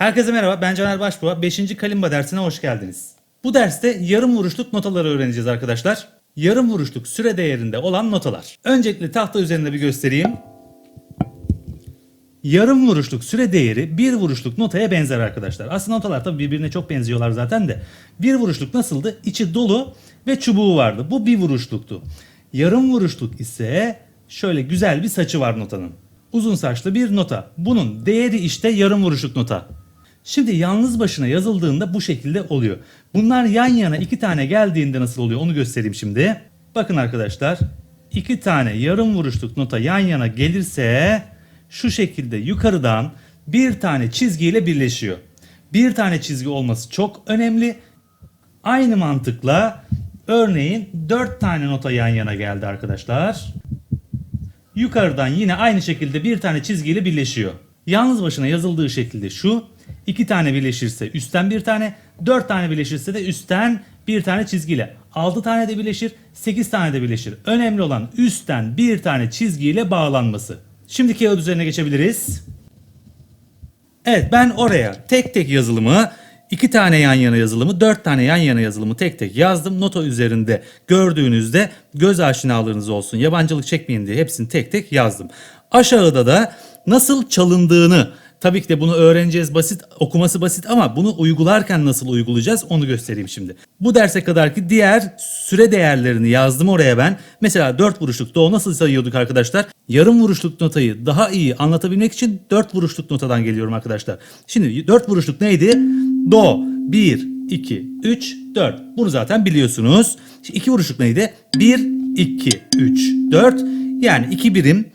Herkese merhaba, ben Caner Başbuğ. 5. Kalimba dersine hoş geldiniz. Bu derste yarım vuruşluk notaları öğreneceğiz arkadaşlar. Yarım vuruşluk süre değerinde olan notalar. Öncelikle tahta üzerinde bir göstereyim. Yarım vuruşluk süre değeri bir vuruşluk notaya benzer arkadaşlar. Aslında notalar tabii birbirine çok benziyorlar zaten de. Bir vuruşluk nasıldı? İçi dolu ve çubuğu vardı. Bu bir vuruşluktu. Yarım vuruşluk ise şöyle güzel bir saçı var notanın. Uzun saçlı bir nota. Bunun değeri işte yarım vuruşluk nota. Şimdi yalnız başına yazıldığında bu şekilde oluyor. Bunlar yan yana iki tane geldiğinde nasıl oluyor onu göstereyim şimdi. Bakın arkadaşlar iki tane yarım vuruşluk nota yan yana gelirse şu şekilde yukarıdan bir tane çizgiyle birleşiyor. Bir tane çizgi olması çok önemli. Aynı mantıkla örneğin 4 tane nota yan yana geldi arkadaşlar. Yukarıdan yine aynı şekilde bir tane çizgiyle birleşiyor. Yalnız başına yazıldığı şekilde şu. İki tane birleşirse üstten bir tane, dört tane birleşirse de üstten bir tane çizgiyle. Altı tane de birleşir, sekiz tane de birleşir. Önemli olan üstten bir tane çizgiyle bağlanması. Şimdi kağıt üzerine geçebiliriz. Evet ben oraya tek tek yazılımı, iki tane yan yana yazılımı, dört tane yan yana yazılımı tek tek yazdım. Nota üzerinde gördüğünüzde göz aşinalığınız olsun, yabancılık çekmeyin diye hepsini tek tek yazdım. Aşağıda da nasıl çalındığını, tabii ki de bunu öğreneceğiz basit, okuması basit ama bunu uygularken nasıl uygulayacağız onu göstereyim şimdi. Bu derse kadar ki diğer süre değerlerini yazdım oraya ben. Mesela 4 vuruşluk do nasıl sayıyorduk arkadaşlar? Yarım vuruşluk notayı daha iyi anlatabilmek için 4 vuruşluk notadan geliyorum arkadaşlar. Şimdi 4 vuruşluk neydi? Do 1, 2, 3, 4. Bunu zaten biliyorsunuz. 2 vuruşluk neydi? 1, 2, 3, 4. Yani 2 birim.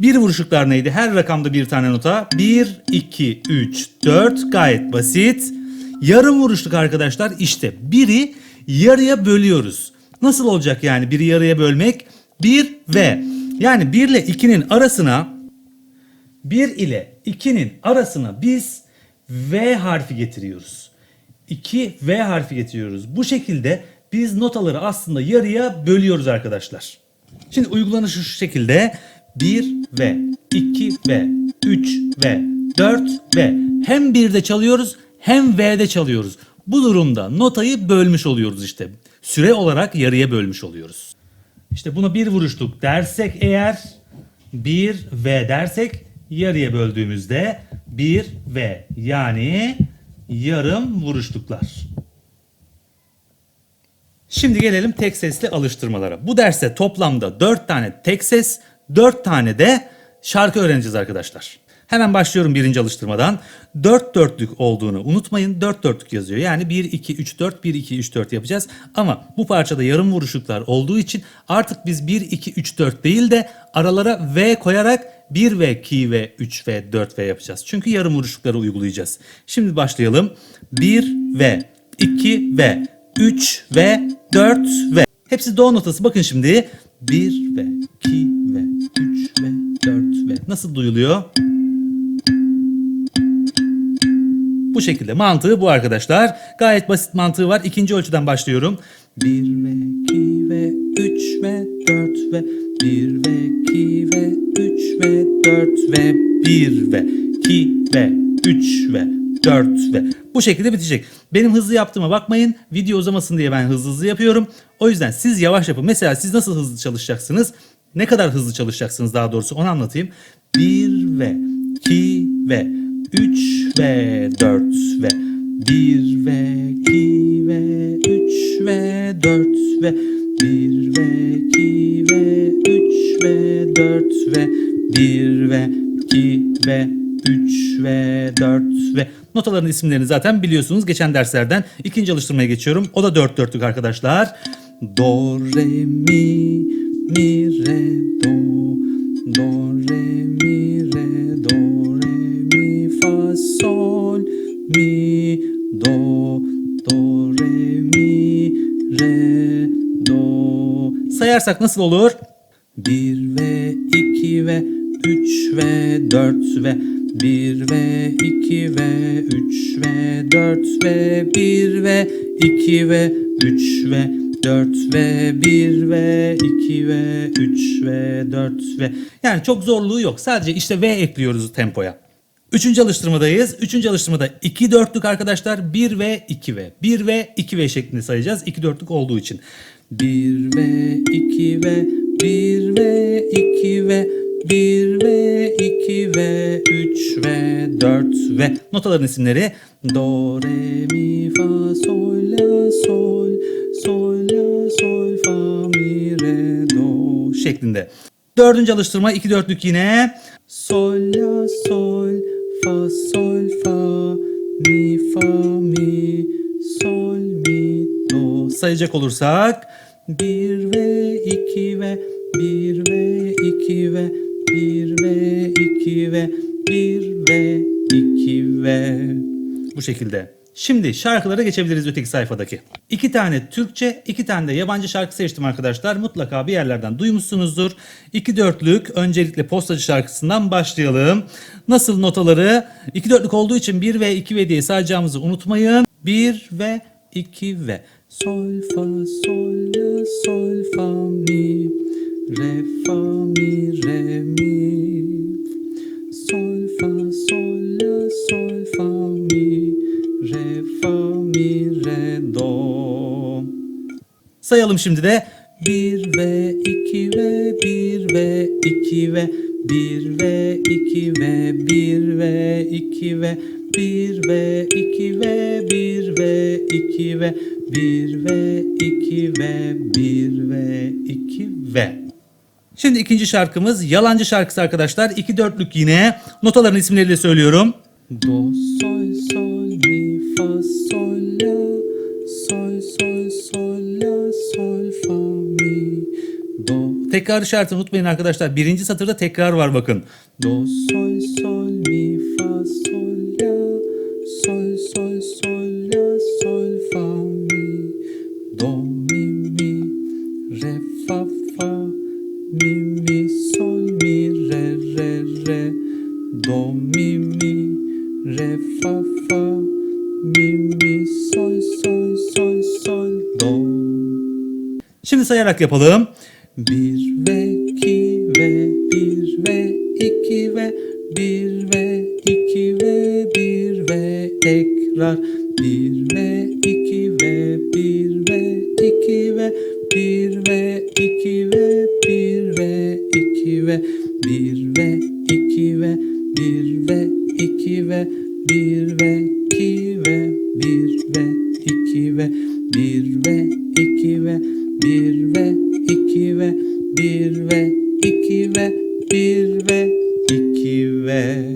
Bir vuruşluklar neydi? Her rakamda bir tane nota. 1, 2, 3, 4. Gayet basit. Yarım vuruşluk arkadaşlar işte biri yarıya bölüyoruz. Nasıl olacak yani biri yarıya bölmek? 1 ve yani 1 ile 2'nin arasına 1 ile 2'nin arasına biz V harfi getiriyoruz. 2 V harfi getiriyoruz. Bu şekilde biz notaları aslında yarıya bölüyoruz arkadaşlar. Şimdi uygulanışı şu şekilde 1 ve 2 ve 3 ve 4 ve hem 1'de çalıyoruz hem V'de çalıyoruz. Bu durumda notayı bölmüş oluyoruz işte. Süre olarak yarıya bölmüş oluyoruz. İşte buna bir vuruşluk dersek eğer 1 V dersek yarıya böldüğümüzde 1 V yani yarım vuruşluklar. Şimdi gelelim tek sesli alıştırmalara. Bu derste toplamda 4 tane tek ses, 4 tane de şarkı öğreneceğiz arkadaşlar. Hemen başlıyorum birinci alıştırmadan. 4 dörtlük olduğunu unutmayın. 4 dörtlük yazıyor. Yani 1, 2, 3, 4, 1, 2, 3, 4 yapacağız. Ama bu parçada yarım vuruşluklar olduğu için artık biz 1, 2, 3, 4 değil de aralara V koyarak 1 ve 2 ve 3 ve 4 ve yapacağız. Çünkü yarım vuruşlukları uygulayacağız. Şimdi başlayalım. 1 ve 2 ve 3 ve 4 ve. Hepsi do notası. Bakın şimdi. 1 ve 2 ve 3 ve 4 ve. Nasıl duyuluyor? Bu şekilde mantığı bu arkadaşlar. Gayet basit mantığı var. İkinci ölçüden başlıyorum. 1 ve 2 ve 3 ve 4 ve 1 ve 2 ve 3 ve 4 ve 1 ve 2 ve 3 ve 4 ve bu şekilde bitecek. Benim hızlı yaptığıma bakmayın. Video uzamasın diye ben hızlı hızlı yapıyorum. O yüzden siz yavaş yapın. Mesela siz nasıl hızlı çalışacaksınız? Ne kadar hızlı çalışacaksınız daha doğrusu onu anlatayım. 1 ve 2 ve 3 ve 4 ve 1 ve 2 ve 3 ve 4 ve 1 ve 2 ve 3 ve 4 ve 1 ve 2 ve 3 ve 4 ve notaların isimlerini zaten biliyorsunuz geçen derslerden. ikinci alıştırmaya geçiyorum. O da 4 dörtlük arkadaşlar. Do, re, mi, mi, re, do. Do, re, mi, re, do, re, mi, fa, sol, mi, do, do, re, mi, re, do. Sayarsak nasıl olur? 1 ve 2 ve 3 ve 4 ve 1 ve 2 ve 3 ve 4 ve 1 ve 2 ve 3 ve 4 ve 1 ve 2 ve 3 ve 4 ve yani çok zorluğu yok. Sadece işte V ekliyoruz tempoya. Üçüncü alıştırmadayız. Üçüncü alıştırmada 2 dörtlük arkadaşlar 1 ve 2 ve 1 ve 2 ve şeklinde sayacağız. 2 dörtlük olduğu için. 1 ve 2 ve 1 ve 2 ve 1 ve 2 ve 3 ve 4 ve notaların isimleri Do, Re, Mi, Fa, Sol, şeklinde. Dördüncü alıştırma 2 dörtlük yine. Sol, La, Sol, Fa, Sol, Fa, Mi, Fa, Mi, Sol, Mi, Do. Sayacak olursak 1 ve 2 ve 1 ve 2 ve 1 ve 2 ve 1 ve 2 ve bu şekilde. Şimdi şarkılara geçebiliriz öteki sayfadaki. İki tane Türkçe, iki tane de yabancı şarkı seçtim arkadaşlar. Mutlaka bir yerlerden duymuşsunuzdur. İki dörtlük öncelikle postacı şarkısından başlayalım. Nasıl notaları? İki dörtlük olduğu için 1 ve 2 ve diye sayacağımızı unutmayın. 1 ve 2 ve sol fa sol la sol fa mi re fa mi re mi sayalım şimdi de 1 ve 2 ve 1 ve 2 ve 1 ve 2 ve 1 ve 2 ve 1 ve 2 ve 1 ve 2 ve 1 ve 2 ve 1 ve 2 ve Şimdi ikinci şarkımız yalancı şarkısı arkadaşlar. İki dörtlük yine. Notaların isimleriyle söylüyorum. Do, sol, sol, mi, fa, sol, Tekrar işaretini unutmayın arkadaşlar. Birinci satırda tekrar var bakın. Do, sol, sol, mi, fa, sol, la. Sol, sol, sol, la, sol, fa, mi, do, mi, mi, re, fa, fa, mi, mi, sol, mi, re, re, re, do, mi, mi, re, fa, fa, mi, mi, sol, sol, sol, sol, do. Şimdi sayarak yapalım. 1 ve 2 ve 1 ve 2 ve 1 ve 2 ve 1 ve tekrar 1 ve 2 ve 1 ve 2 ve 1 ve 2 ve 1 ve 2 ve 1 ve 2 ve 1 ve 2 ve 1 ve ve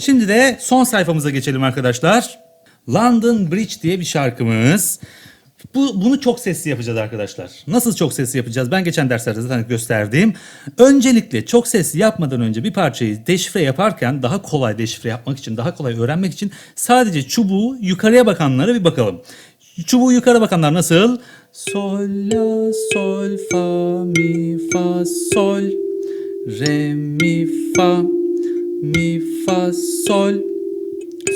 Şimdi de son sayfamıza geçelim arkadaşlar. London Bridge diye bir şarkımız. Bu, bunu çok sesli yapacağız arkadaşlar. Nasıl çok sesli yapacağız? Ben geçen derslerde zaten gösterdim. Öncelikle çok sesli yapmadan önce bir parçayı deşifre yaparken daha kolay deşifre yapmak için, daha kolay öğrenmek için sadece çubuğu yukarıya bakanlara bir bakalım. Çubuğu yukarı bakanlar nasıl? Sol, la, sol, fa, mi, fa, sol, re, mi, fa, mi, fa, sol,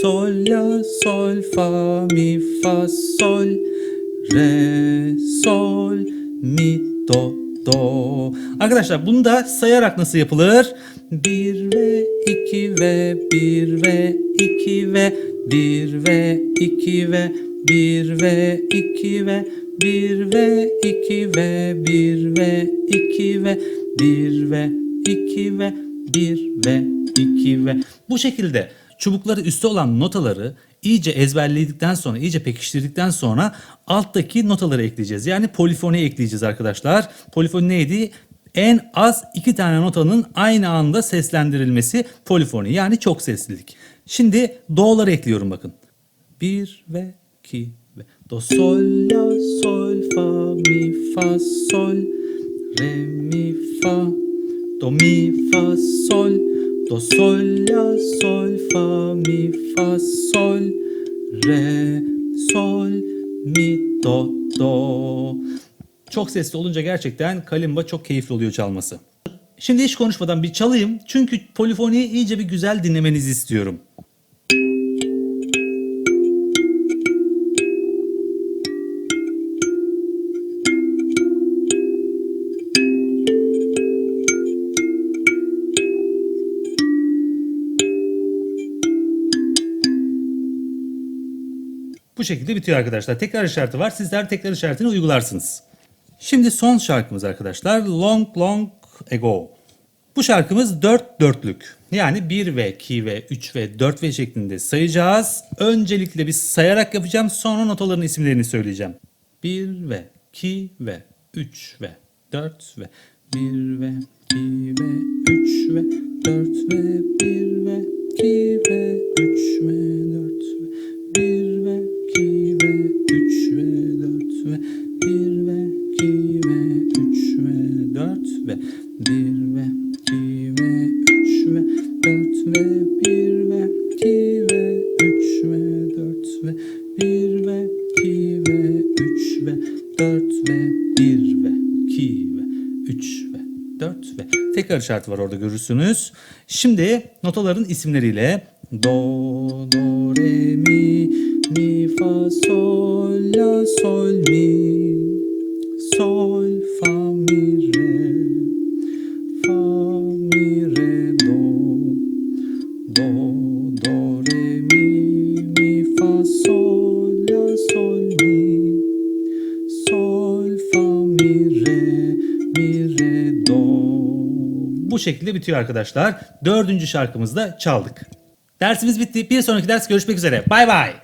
sol, la, sol, fa, mi, fa, sol, re, sol, mi, do, do. Arkadaşlar bunu da sayarak nasıl yapılır? 1 ve 2 ve 1 ve 2 ve 1 ve 2 ve 1 ve 2 ve 1 ve 2 ve 1 ve 2 ve 1 ve 2 ve 1 ve 2 ve bu şekilde çubukları üstte olan notaları iyice ezberledikten sonra, iyice pekiştirdikten sonra alttaki notaları ekleyeceğiz. Yani polifoni ekleyeceğiz arkadaşlar. Polifoni neydi? En az iki tane notanın aynı anda seslendirilmesi polifoni yani çok seslilik. Şimdi do'ları ekliyorum bakın. 1 ve 2 ve do sol la sol fa mi fa sol re mi fa do mi fa sol do sol la sol fa mi fa sol re sol mi do do çok sesli olunca gerçekten kalimba çok keyifli oluyor çalması. Şimdi hiç konuşmadan bir çalayım çünkü polifoniyi iyice bir güzel dinlemenizi istiyorum. Şekilde bitiyor arkadaşlar. Tekrar işareti var. Sizler tekrar işaretini uygularsınız. Şimdi son şarkımız arkadaşlar. Long Long Ago. Bu şarkımız 4 dörtlük. Yani 1 ve 2 ve 3 ve 4 ve şeklinde sayacağız. Öncelikle bir sayarak yapacağım. Sonra notaların isimlerini söyleyeceğim. 1 ve 2 ve 3 ve 4 ve 1 ve 2 ve 3 ve 4 ve 1 ve 2 ve 4 ve 1 ve 2 ve 3 ve 4 ve tekrar işareti var orada görürsünüz. Şimdi notaların isimleriyle do, do, re, mi, mi, fa, sol, la, sol, mi, sol, fa, mi, re, fa, mi, re, do, do, şekilde bitiyor arkadaşlar. Dördüncü şarkımızda çaldık. Dersimiz bitti. Bir sonraki ders görüşmek üzere. Bay bay.